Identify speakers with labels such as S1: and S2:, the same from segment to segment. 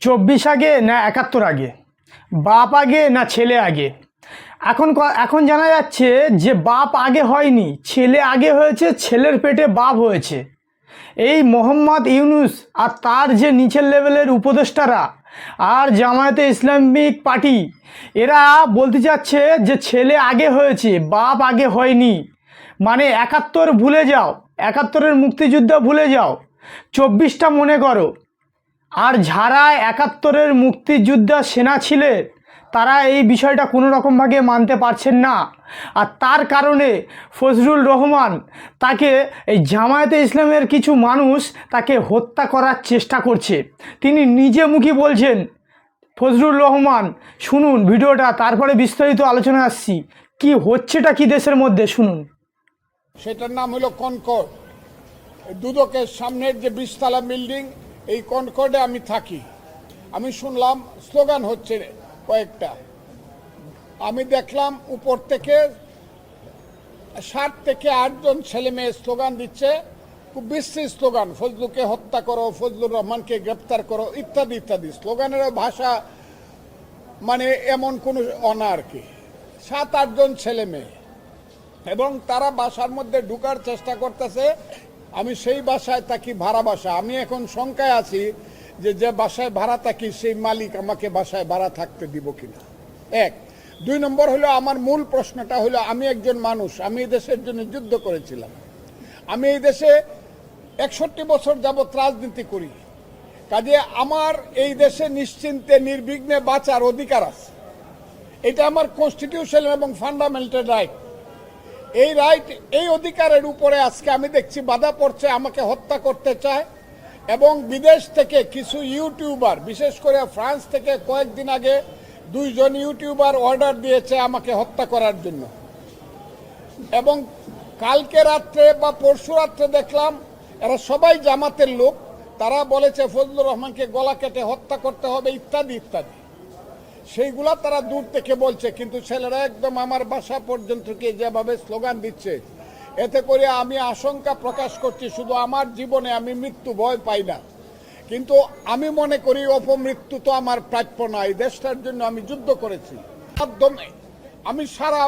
S1: চব্বিশ আগে না একাত্তর আগে? বাপ আগে না ছেলে আগে? এখন এখন জানা যাচ্ছে যে বাপ আগে হয়নি, ছেলে আগে হয়েছে, ছেলের পেটে বাপ হয়েছে। এই মোহাম্মদ ইউনুস আর তার যে নিচের লেভেলের উপদেষ্টারা আর জামায়াতে ইসলামিক পার্টি, এরা বলতে চাচ্ছে যে ছেলে আগে হয়েছে, বাপ আগে হয়নি। মানে একাত্তর ভুলে যাও, একাত্তরের মুক্তিযুদ্ধ ভুলে যাও। চব্বিশটা মনে করো আর যারা একাত্তরের মুক্তিযোদ্ধা সেনা ছিলেন তারা এই বিষয়টা কোনো রকমভাবে মানতে পারছেন না। আর তার কারণে ফজলুল রহমান তাকে এই জামায়াতে ইসলামের কিছু মানুষ তাকে হত্যা করার চেষ্টা করছে। তিনি নিজে মুখী বলছেন, ফজলুর রহমান, শুনুন ভিডিওটা, তারপরে বিস্তারিত আলোচনা আসছি। কি হচ্ছেটা কি দেশের মধ্যে, শুনুন।
S2: সেটার নাম হলো কনকর্ড দুদকের সামনের যে বিশতলা বিল্ডিং এই কনকর্ডে আমি থাকি। আমি শুনলাম স্লোগান হচ্ছে কয়েকটা। আমি দেখলাম উপর থেকে ষাট থেকে আটজন ছেলে মেয়ে স্লোগান দিচ্ছে। খুব বিশ্রী স্লোগান, ফজলুকে হত্যা করো, ফজলুর রহমানকে গ্রেপ্তার করো, ইত্যাদি ইত্যাদি। স্লোগানের ভাষা মানে এমন কোনো অনা আর কি সাত আটজন ছেলে মেয়ে। এবং তারা বাসার মধ্যে ঢুকার চেষ্টা করতেছে আমি সেই বাসায় থাকি, ভাড়া বাসা। আমি এখন শঙ্কায় আছি যে যে বাসায় ভাড়া থাকি, সেই মালিক আমাকে বাসায় ভাড়া থাকতে দিব কিনা। এক। দুই নম্বর হলো, আমার মূল প্রশ্নটা হলো, আমি একজন মানুষ, আমি এই দেশের জন্য যুদ্ধ করেছিলাম। আমি এই দেশে একষট্টি বছর যাবৎ রাজনীতি করি। কাজে আমার এই দেশে নিশ্চিন্তে, নির্বিঘ্নে বাঁচার অধিকার আছে। এটা আমার কনস্টিটিউশন এবং ফান্ডামেন্টাল রাইট এই রাইট এই অধিকারের উপরে আজকে আমি দেখছি বাধা পড়ছে, আমাকে হত্যা করতে চায়। এবং বিদেশ থেকে কিছু ইউটিউবার, বিশেষ করে ফ্রান্স থেকে কয়েকদিন আগে দুইজন ইউটিউবার অর্ডার দিয়েছে আমাকে হত্যা করার জন্য। এবং কালকে রাত্রে বা পরশু রাত্রে দেখলাম, এরা সবাই জামাতের লোক, তারা বলেছে, ফজলুর রহমানকে গলা কেটে হত্যা করতে হবে, ইত্যাদি ইত্যাদি। সেইগুলা তারা দূর থেকে বলছে, কিন্তু ছেলেরা একদম আমার বাসা পর্যন্ত গিয়ে যেভাবে স্লোগান দিচ্ছে, এতে করে আমি আশঙ্কা প্রকাশ করছি, শুধু আমার জীবনে আমি মৃত্যু ভয় পাই না। কিন্তু আমি মনে করি অপমৃত্যু তো আমার প্রাপ্য না, এই দেশটার জন্য আমি যুদ্ধ করেছি। মাধ্যমে আমি সারা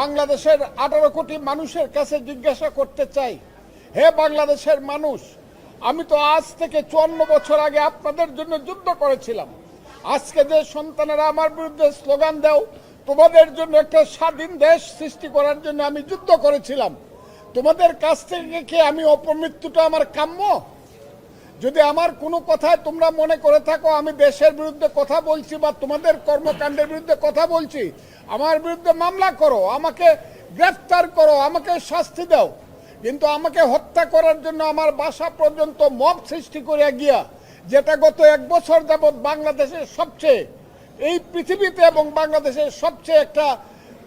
S2: বাংলাদেশের আঠারো কোটি মানুষের কাছে জিজ্ঞাসা করতে চাই, হে বাংলাদেশের মানুষ, আমি তো আজ থেকে চুয়ান্ন বছর আগে আপনাদের জন্য যুদ্ধ করেছিলাম। আজকে যে সন্তানেরা আমার বিরুদ্ধে স্লোগান দাও, তোমাদের জন্য একটা স্বাধীন দেশ সৃষ্টি করার জন্য আমি যুদ্ধ করেছিলাম। তোমাদের কাছ থেকে কি আমি অপমৃত্যুটা আমার কাম্য? যদি আমার কোনো কথায় তোমরা মনে করে থাকো, আমি দেশের বিরুদ্ধে কথা বলছি বা তোমাদের কর্মকাণ্ডের বিরুদ্ধে কথা বলছি, আমার বিরুদ্ধে মামলা করো, আমাকে গ্রেফতার করো, আমাকে শাস্তি দাও। কিন্তু আমাকে হত্যা করার জন্য আমার বাসা পর্যন্ত মব সৃষ্টি করে গিয়া যেটা গত এক বছর যাবৎ বাংলাদেশের সবচেয়ে এই পৃথিবীতে এবং বাংলাদেশের সবচেয়ে একটা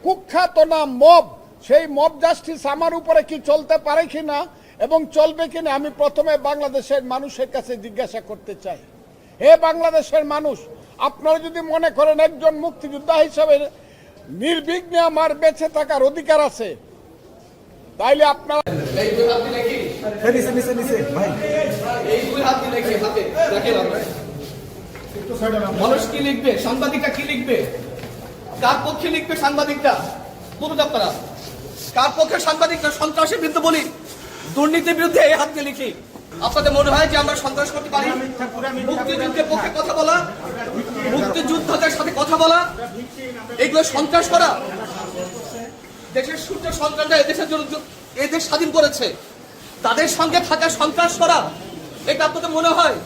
S2: কুখ্যাত না মব। সেই মব জাস্টিস আমার উপরে কি চলতে পারে কিনা এবং চলবে কিনা আমি প্রথমে বাংলাদেশের মানুষের কাছে জিজ্ঞাসা করতে চাই। হে বাংলাদেশের মানুষ, আপনারা যদি মনে করেন একজন মুক্তিযোদ্ধা হিসাবে নির্বিঘ্নে আমার বেঁচে থাকার অধিকার আছে, তাইলে আপনারা
S3: নিচে নিচে নিচে। ভাই।
S4: এই দুই হাত কি হাতে দেখেন মানুষ কি লিখবে, সাংবাদিকটা কি লিখবে? কার পক্ষে লিখবে সাংবাদিকটা? বলুন আপনারা কার পক্ষে সাংবাদিকরা সন্ত্রাসের বিরুদ্ধে বলি। দুর্নীতির বিরুদ্ধে এই হাত দিয়ে লিখি। আপনাদের মনে হয় যে আমরা সন্ত্রাস করতে পারি? মুক্তিযুদ্ধের পক্ষে কথা বলা, মুক্তিযুদ্ধদের সাথে কথা বলা, এগুলো সন্ত্রাস করা। দেশের সূর্য সন্তানরা এদেশের জন্য এদেশ স্বাধীন করেছে। তাদের সঙ্গে থাকা সন্ত্রাস করা এটা আপনাদের মনে হয়?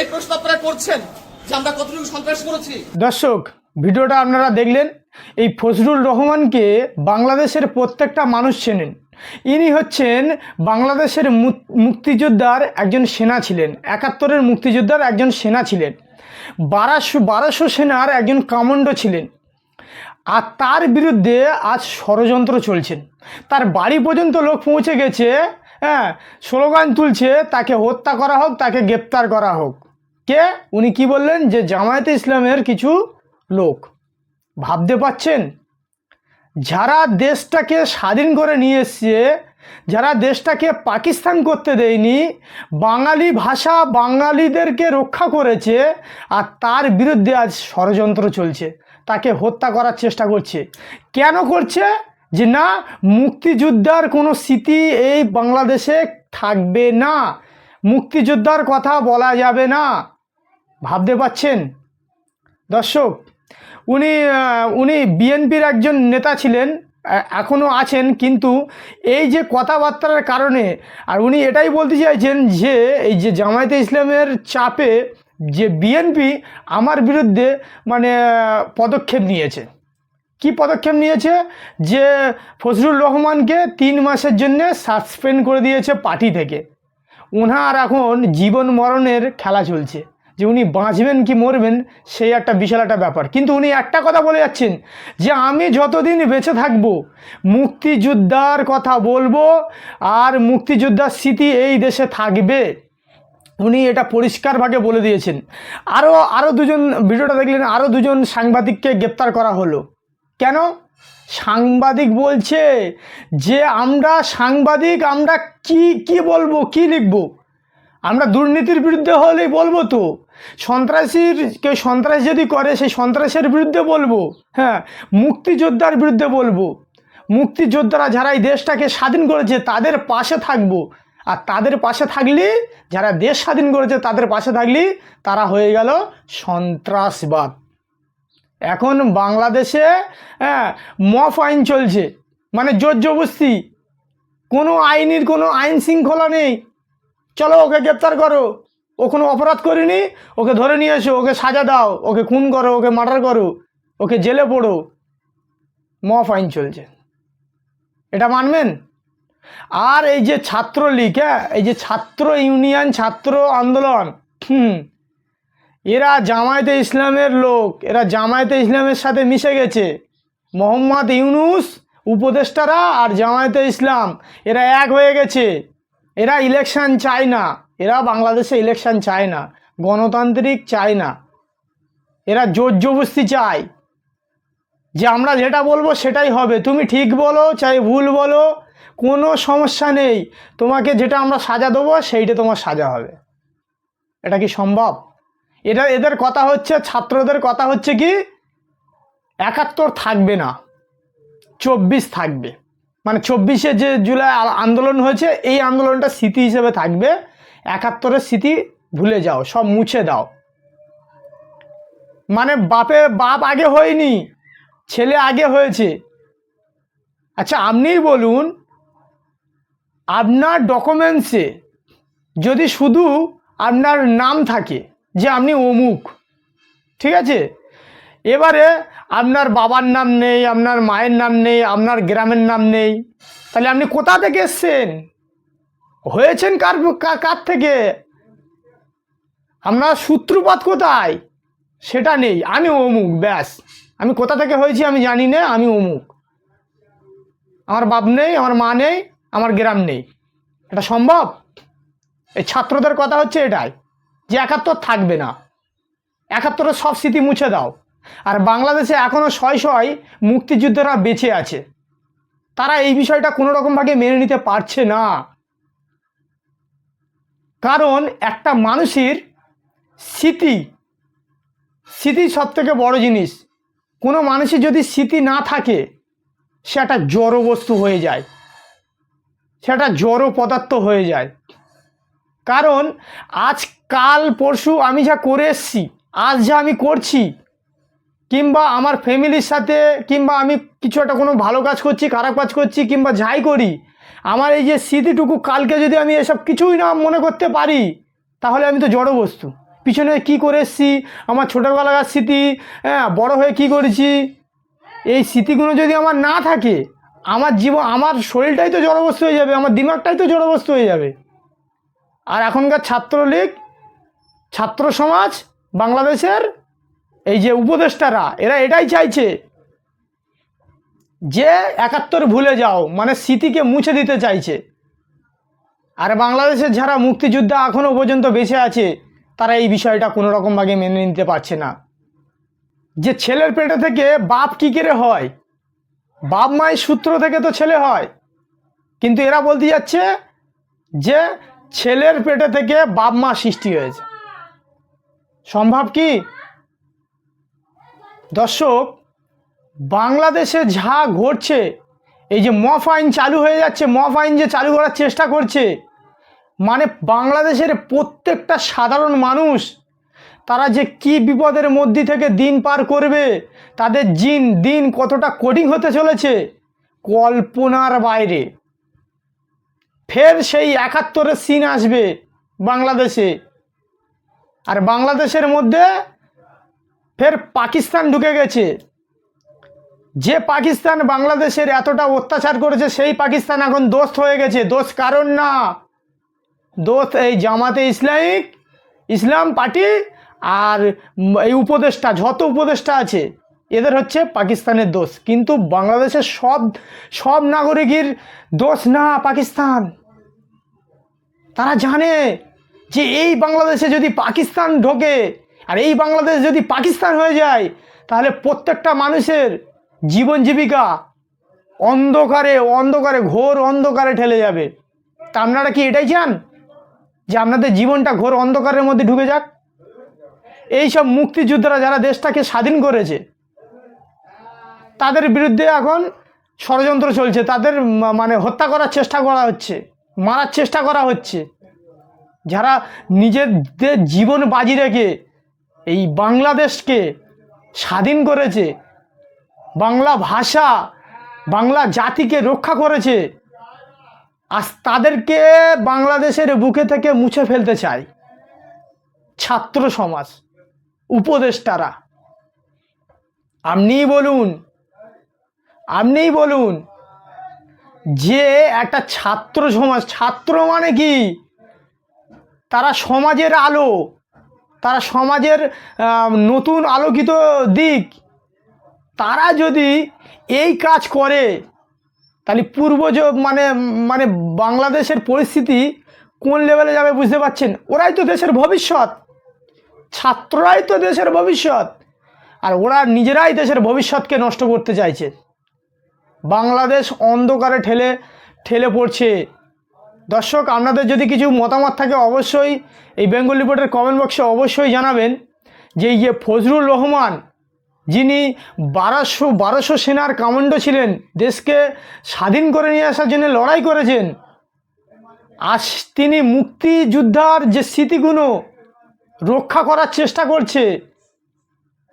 S4: এই প্রশ্ন আপনারা করছেন যে আমরা কতটুকু সন্ত্রাস করেছি?
S1: দর্শক, ভিডিওটা আপনারা দেখলেন, এই ফজলুর রহমানকে বাংলাদেশের প্রত্যেকটা মানুষ চেনেন। ইনি হচ্ছেন বাংলাদেশের মুক্তিযোদ্ধার একজন সেনা ছিলেন, একাত্তরের মুক্তিযোদ্ধার একজন সেনা ছিলেন বারাশো বারোশো সেনার একজন কমান্ডো ছিলেন। আর তার বিরুদ্ধে আজ ষড়যন্ত্র চলছেন তার বাড়ি পর্যন্ত লোক পৌঁছে গেছে হ্যাঁ স্লোগান তুলছে, তাকে হত্যা করা হোক, তাকে গ্রেপ্তার করা হোক। কে? উনি কি বললেন? যে জামায়াতে ইসলামের কিছু লোক। ভাবতে পাচ্ছেন যারা দেশটাকে স্বাধীন করে নিয়ে এসছে, যারা দেশটাকে পাকিস্তান করতে দেয়নি, বাঙালি ভাষা বাঙালিদেরকে রক্ষা করেছে, আর তার বিরুদ্ধে আজ ষড়যন্ত্র চলছে। তাকে হত্যা করার চেষ্টা করছে। কেন করছে? যে না, মুক্তিযোদ্ধার কোনো স্মৃতি এই বাংলাদেশে থাকবে না। মুক্তিযোদ্ধার কথা বলা যাবে না। ভাবতে পাচ্ছেন দর্শক, উনি উনি বিএনপির একজন নেতা ছিলেন এখনও আছেন, কিন্তু এই যে কথাবার্তার কারণে, আর উনি এটাই বলতে চাইছেন যে, এই যে জামায়াতে ইসলামের চাপে যে বিএনপি আমার বিরুদ্ধে মানে পদক্ষেপ নিয়েছে। কি পদক্ষেপ নিয়েছে? যে ফজলুর রহমানকে তিন মাসের জন্য সাসপেন্ড করে দিয়েছে পার্টি থেকে। ওনার এখন জীবন মরণের খেলা চলছে। যে উনি বাঁচবেন কি মরবেন, সেই একটা বিশাল একটা ব্যাপার। কিন্তু উনি একটা কথা বলে যাচ্ছেন, যে আমি যতদিন বেঁচে থাকব, মুক্তিযোদ্ধার কথা বলব, আর মুক্তিযোদ্ধার স্মৃতি এই দেশে থাকবে। উনি এটা পরিষ্কারভাবে বলে দিয়েছেন। আরও আরও দুজন, ভিডিওটা দেখলেন আরও দুজন সাংবাদিককে গ্রেপ্তার করা হলো। কেন? সাংবাদিক বলছে যে আমরা সাংবাদিক, আমরা কি কি বলব, কি লিখব? আমরা দুর্নীতির বিরুদ্ধে হলেই বলব তো। সন্ত্রাসীর, কেউ সন্ত্রাস যদি করে, সেই সন্ত্রাসের বিরুদ্ধে বলব। হ্যাঁ মুক্তিযোদ্ধার বিরুদ্ধে বলব। মুক্তিযোদ্ধারা যারা এই দেশটাকে স্বাধীন করেছে, তাদের পাশে থাকব। আর তাদের পাশে থাকলে, যারা দেশ স্বাধীন করেছে, তাদের পাশে থাকলে তারা হয়ে গেল সন্ত্রাসবাদ। এখন বাংলাদেশে হ্যাঁ মফ আইন চলছে। মানে জোর জবস্তি কোনো আইনের কোনো আইন শৃঙ্খলা নেই। চলো ওকে গ্রেপ্তার করো। ও কোনো অপরাধ করেনি, ওকে ধরে নিয়ে এসো, ওকে সাজা দাও, ওকে খুন করো, ওকে মার্ডার করো, ওকে জেলে পড়ো। মফ আইন চলছে। এটা মানবেন? আর এই যে ছাত্রলীগ হ্যাঁ এই যে ছাত্র ইউনিয়ন, ছাত্র আন্দোলন, হুম এরা জামায়াতে ইসলামের লোক, এরা জামায়াতে ইসলামের সাথে মিশে গেছে। মোহাম্মদ ইউনুস, উপদেষ্টারা আর জামায়াতে ইসলাম, এরা এক হয়ে গেছে। এরা ইলেকশান চায় না। এরা বাংলাদেশে ইলেকশন চায় না। গণতান্ত্রিক চায় না। এরা জোর জবস্তি চায়। যে আমরা যেটা বলব সেটাই হবে। তুমি ঠিক বলো, চাই ভুল বলো, কোনো সমস্যা নেই। তোমাকে যেটা আমরা সাজা দেবো, সেইটা তোমার সাজা হবে। এটা কি সম্ভব? এটা এদের কথা হচ্ছে, ছাত্রদের কথা হচ্ছে কি? একাত্তর থাকবে না, চব্বিশ থাকবে। মানে চব্বিশে যে জুলাই আন্দোলন হয়েছে, এই আন্দোলনটা স্মৃতি হিসেবে থাকবে। একাত্তরের স্মৃতি ভুলে যাও, সব মুছে দাও। মানে বাপে, বাপ আগে হয়নি, ছেলে আগে হয়েছে। আচ্ছা আপনিই বলুন, আপনার ডকুমেন্টসে যদি শুধু আপনার নাম থাকে যে আপনি অমুক। ঠিক আছে? এবারে আপনার বাবার নাম নেই, আপনার মায়ের নাম নেই, আপনার গ্রামের নাম নেই। তাহলে আপনি কোথা থেকে এসছেন? হয়েছেন কার কার থেকে? আপনার সূত্রপাত কোথায়? সেটা নেই। আমি অমুক, ব্যাস। আমি কোথা থেকে হয়েছি আমি জানি না, আমি অমুক। আমার বাপ নেই, আমার মা নেই, আমার গ্রাম নেই। এটা সম্ভব? এই ছাত্রদের কথা হচ্ছে এটাই। যে একাত্তর থাকবে না। একাত্তরের সব স্মৃতি মুছে দাও। আর বাংলাদেশে এখনও শয় শয় মুক্তিযুদ্ধরা বেঁচে আছে। তারা এই বিষয়টা কোনো রকমভাবে মেনে নিতে পারছে না। কারণ একটা মানুষের স্মৃতি স্মৃতি সব থেকে বড় জিনিস। কোনো মানুষের যদি স্মৃতি না থাকে, সে একটা জড় বস্তু হয়ে যায়। সেটা জড় পদার্থ হয়ে যায়। কারণ আজ কাল পরশু আমি যা করে এসছি, আজ যা আমি করছি, কিংবা আমার ফ্যামিলির সাথে, কিংবা আমি কিছু একটা কোনো ভালো কাজ করছি, খারাপ কাজ করছি, কিংবা যাই করি, আমার এই যে স্মৃতিটুকু কালকে যদি আমি এসব কিছুই না মনে করতে পারি, তাহলে আমি তো জড় বস্তু। পিছনে কি করে এসছি, আমার ছোটোবেলাকার স্মৃতি হ্যাঁ বড় হয়ে কি করেছি, এই স্মৃতিগুলো যদি আমার না থাকে, আমার জীবন, আমার শরীরটাই তো জড়বস্তু হয়ে যাবে, আমার দিমাগটাই তো জড়বস্তু হয়ে যাবে। আর এখনকার ছাত্রলীগ ছাত্র সমাজ বাংলাদেশের এই যে উপদেষ্টারা, এরা এটাই চাইছে যে একাত্তর ভুলে যাও মানে স্মৃতিকে মুছে দিতে চাইছে। আর বাংলাদেশের যারা মুক্তিযোদ্ধা এখনও পর্যন্ত বেঁচে আছে, তারা এই বিষয়টা কোনো রকমভাবে মেনে নিতে পারছে না। যে ছেলের পেটে থেকে বাপ কী করে হয়? বাপ মায়ের সূত্র থেকে তো ছেলে হয়। কিন্তু এরা বলতে যাচ্ছে যে ছেলের পেটে থেকে বাপ মা সৃষ্টি হয়েছে। সম্ভব কি? দর্শক, বাংলাদেশে যা ঘটছে, এই যে মফ আইন চালু হয়ে যাচ্ছে, মফ আইন যে চালু করার চেষ্টা করছে মানে বাংলাদেশের প্রত্যেকটা সাধারণ মানুষ, তারা যে কি বিপদের মধ্যে থেকে দিন পার করবে, তাদের জিন দিন কতটা কোডিং হতে চলেছে, কল্পনার বাইরে। ফের সেই একাত্তরের সিন আসবে বাংলাদেশে। আর বাংলাদেশের মধ্যে ফের পাকিস্তান ঢুকে গেছে। যে পাকিস্তান বাংলাদেশের এতটা অত্যাচার করেছে, সেই পাকিস্তান এখন দোস্ত হয়ে গেছে। দোষ কারণ না। দোষ এই জামাতে ইসলামিক, ইসলাম পার্টি আর এই উপদেষ্টা, যত উপদেষ্টা আছে, এদের হচ্ছে পাকিস্তানের দোষ কিন্তু বাংলাদেশের সব সব নাগরিকের দোষ না পাকিস্তান। তারা জানে। যে এই বাংলাদেশে যদি পাকিস্তান ঢোকে আর এই বাংলাদেশ যদি পাকিস্তান হয়ে যায়, তাহলে প্রত্যেকটা মানুষের জীবন জীবিকা অন্ধকারে অন্ধকারে, ঘোর অন্ধকারে ঠেলে যাবে। তা আপনারা কি এটাই চান? যে আপনাদের জীবনটা ঘোর অন্ধকারের মধ্যে ঢুকে যাক? এই সব মুক্তিযোদ্ধারা যারা দেশটাকে স্বাধীন করেছে, তাদের বিরুদ্ধে এখন ষড়যন্ত্র চলছে। তাদের মানে হত্যা করার চেষ্টা করা হচ্ছে, মারার চেষ্টা করা হচ্ছে। যারা নিজেদের জীবন বাজি রেখে এই বাংলাদেশকে স্বাধীন করেছে, বাংলা ভাষা, বাংলা জাতিকে রক্ষা করেছে, আজ তাদেরকে বাংলাদেশের বুকে থেকে মুছে ফেলতে চায় ছাত্র সমাজ, উপদেষ্টারা। আপনিই বলুন আপনিই বলুন যে একটা ছাত্র সমাজ, ছাত্র মানে কি? তারা সমাজের আলো, তারা সমাজের নতুন আলোকিত দিক, তারা যদি এই কাজ করে, তাহলে পূর্বজ মানে মানে বাংলাদেশের পরিস্থিতি কোন লেভেলে যাবে বুঝতে পারছেন? ওরাই তো দেশের ভবিষ্যৎ। ছাত্ররাই তো দেশের ভবিষ্যৎ। আর ওরা নিজেরাই দেশের ভবিষ্যৎকে নষ্ট করতে চাইছে। বাংলাদেশ অন্ধকারে ঠেলে ঠেলে পড়ছে। দর্শক, আপনাদের যদি কিছু মতামত থাকে অবশ্যই এই বেঙ্গল রিপোর্টের কমেন্ট বক্সে অবশ্যই জানাবেন যে এই যে ফজলুর রহমান, যিনি বারোশো বারোশো সেনার কমান্ডো ছিলেন, দেশকে স্বাধীন করে নিয়ে আসার জন্য লড়াই করেছেন, আজ তিনি মুক্তিযোদ্ধার যে স্মৃতিগুলো রক্ষা করার চেষ্টা করছে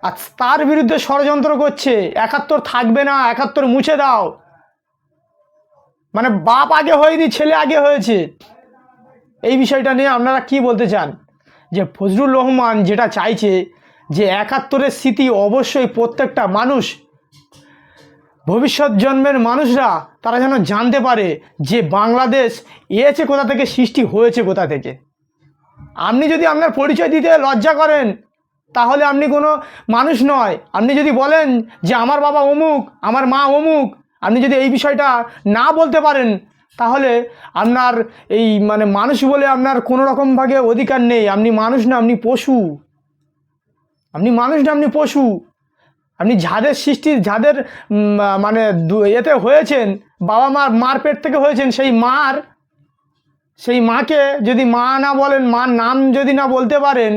S1: আর তার বিরুদ্ধে ষড়যন্ত্র করছে, একাত্তর থাকবে না, একাত্তর মুছে দাও। মানে বাপ আগে হয়নি, ছেলে আগে হয়েছে। এই বিষয়টা নিয়ে আপনারা কি বলতে চান? যে ফজলুর রহমান যেটা চাইছে যে একাত্তরের স্মৃতি অবশ্যই প্রত্যেকটা মানুষ, ভবিষ্যৎ জন্মের মানুষরা তারা যেন জানতে পারে যে বাংলাদেশ এসে কোথা থেকে সৃষ্টি হয়েছে কোথা থেকে। আপনি যদি আপনার পরিচয় দিতে লজ্জা করেন, তাহলে আপনি কোনো মানুষ নয়। আপনি যদি বলেন যে আমার বাবা অমুক, আমার মা অমুক আপনি যদি এই বিষয়টা না বলতে পারেন, তাহলে আপনার এই মানে মানুষ বলে আপনার কোনো রকমভাবে অধিকার নেই। আপনি মানুষ না, আপনি পশু। আপনি মানুষ না, আপনি পশু। আপনি যাদের সৃষ্টি, যাদের মানে এতে হয়েছেন, বাবা মার মার পেট থেকে হয়েছেন, সেই মার, সেই মাকে যদি মা না বলেন, মার নাম যদি না বলতে পারেন,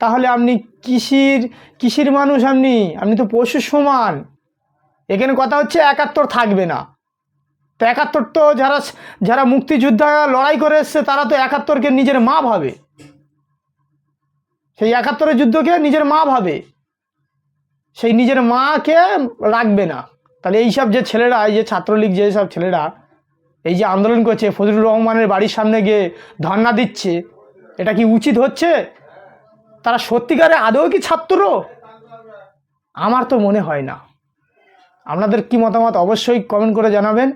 S1: তাহলে আপনি কৃষির কৃষির মানুষ আপনি। আপনি তো পশুর সমান। এখানে কথা হচ্ছে একাত্তর থাকবে না। তো একাত্তর তো যারা যারা মুক্তিযোদ্ধা লড়াই করে এসছে, তারা তো একাত্তরকে নিজের মা ভাবে। সেই একাত্তরের যুদ্ধকে নিজের মা ভাবে। সেই নিজের মাকে রাখবে না। তাহলে এইসব যে ছেলেরা, এই যে ছাত্রলীগ যে সব ছেলেরা, এই যে আন্দোলন করছে, ফজলুর রহমানের বাড়ির সামনে গিয়ে ধর্না দিচ্ছে, এটা কি উচিত হচ্ছে? তারা সত্যিকারে আদৌ কি ছাত্র? আমার তো মনে হয় না। আপনাদের কি মতামত অবশ্যই কমেন্ট করে জানাবেন।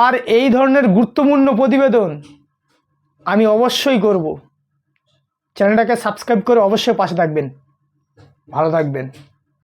S1: আর এই ধরনের গুরুত্বপূর্ণ প্রতিবেদন আমি অবশ্যই করব। চ্যানেলটাকে সাবস্ক্রাইব করে অবশ্যই পাশে থাকবেন। ভালো থাকবেন।